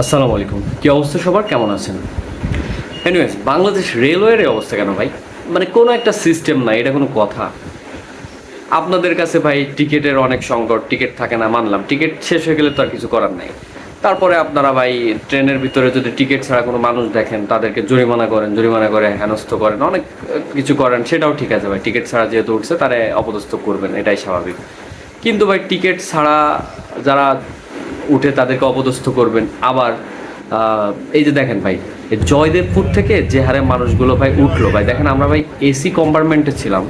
আসসালামু আলাইকুম। কি অবস্থা সবার? কেমন আছেন? এনিওয়েজ বাংলাদেশ রেলওয়ের অবস্থা কেন ভাই? মানে কোনো একটা সিস্টেম নাই, এটা কোনো কথা? আপনাদের কাছে ভাই টিকিটের অনেক সংকট, টিকিট থাকে না, মানলাম। টিকিট শেষ হয়ে গেলে তো আর কিছু করার নাই। তারপরে আপনারা ভাই ট্রেনের ভিতরে যদি টিকিট ছাড়া কোনো মানুষ দেখেন, তাদেরকে জরিমানা করেন, জরিমানা করে হেনস্থ করেন, অনেক কিছু করেন, সেটাও ঠিক আছে ভাই। টিকিট ছাড়া যেহেতু উঠছে, তারা অপদস্থ করবেন, এটাই স্বাভাবিক। কিন্তু ভাই, টিকিট ছাড়া যারা উঠে তাদেরকে অপদস্থ করবেন। আবার এই যে দেখেন ভাই জয়দেবপুর থেকে যে হারে মানুষগুলো ভাই উঠল, ভাই, দেখেন আমরা ভাই এসি কম্পার্টমেন্টে ছিলাম।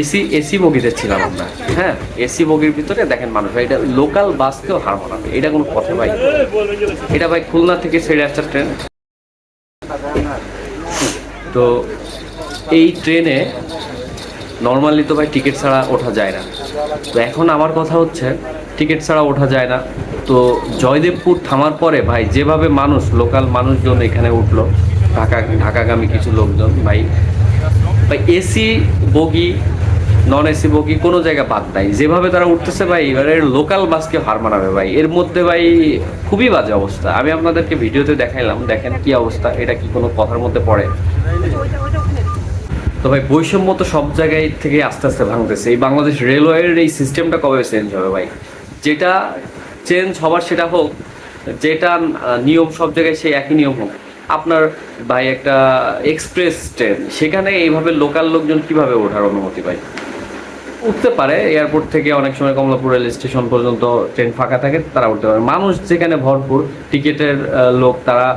এসি এসি বগিতে ছিলাম আমরা। হ্যাঁ এসি বগির ভিতরে দেখেন মানুষ ভাই, এটা লোকাল বাসকেও হার মানাবে এটা কোনো কথা ভাই। এটা ভাই খুলনা থেকে ছেড়ে আসছে ট্রেন। তো এই ট্রেনে নর্মালি তো ভাই টিকিট ছাড়া ওঠা যায় না। তো এখন আমার কথা হচ্ছে টিকিট ছাড়া ওঠা যায় না। তো জয়দেবপুর থামার পরে ভাই, যেভাবে মানুষ লোকাল মানুষজন এখানে উঠল, ঢাকা, ঢাকাগামী কিছু লোকজন, ভাই ভাই এসি বগি নন এসি বগি কোনো জায়গা বাদ নাই। যেভাবে তারা উঠতেছে ভাই, এবারে লোকাল বাসকে হার মানাবে ভাই। এর মধ্যে ভাই খুবই বাজে অবস্থা। আমি আপনাদেরকে ভিডিওতে দেখাইলাম, দেখেন কি অবস্থা, এটা কি কোনো কথার মধ্যে পড়ে? তো ভাই, বৈষম্য তো সব জায়গায় থেকে আস্তে আস্তে ভাঙতেছে। এই বাংলাদেশ রেলওয়ের এই সিস্টেমটা কবে চেঞ্জ হবে ভাই? যেটা চেঞ্জ হবার সেটা হোক, যেটা নিয়ম সব জায়গায় সেই একই নিয়ম হোক। আপনার ভাই একটা এক্সপ্রেস ট্রেন সেখানে এইভাবে লোকাল লোকজন কীভাবে ওঠার অনুমতি পায় উঠতে পারে এয়ারপোর্ট থেকে অনেক সময় কমলাপুর রেল স্টেশন পর্যন্ত ট্রেন ফাঁকা থাকে, তারা উঠতে পারে। মানুষ যেখানে ভরপুর, টিকিটের লোক, তারা,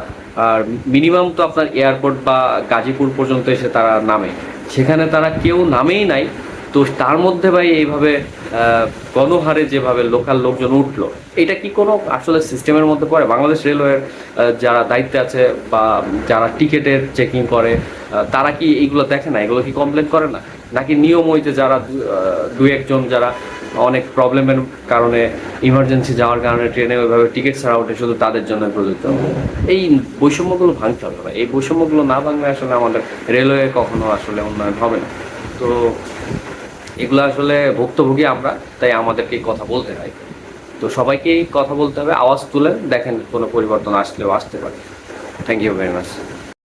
আর মিনিমাম তো আপনার এয়ারপোর্ট বা গাজীপুর পর্যন্ত এসে তারা নামে। সেখানে তারা কেউ নামেই নাই তো তার মধ্যে ভাই এইভাবে গণহারে যেভাবে লোকাল লোকজন উঠল, এটা কি কোনো আসলে সিস্টেমের মধ্যে পড়ে? বাংলাদেশ রেলওয়ের যারা দায়িত্বে আছে বা যারা টিকিটের চেকিং করে তারা কি এইগুলো দেখে না? এগুলো কি কমপ্লেন করে না? নাকি নিয়ম হইতে যারা দু- একজন যারা অনেক প্রবলেমের কারণে ইমার্জেন্সি যাওয়ার কারণে ট্রেনে ওইভাবে টিকিট ছাড়া ওঠে, শুধু তাদের জন্য প্রযোজ্য? এই বৈষম্যগুলো ভাঙতে হবে ভাই। এই বৈষম্যগুলো না ভাঙলে আসলে আমাদের রেলওয়ে কখনো আসলে উন্নয়ন হবে না। তো এগুলো আসলে ভুক্তভোগী আমরা, তাই আমাদেরকে কথা বলতে হয়। তো সবাইকেই কথা বলতে হবে, আওয়াজ তুলে দেখেন কোনো পরিবর্তন আসলেও আসতে পারে। Thank you very much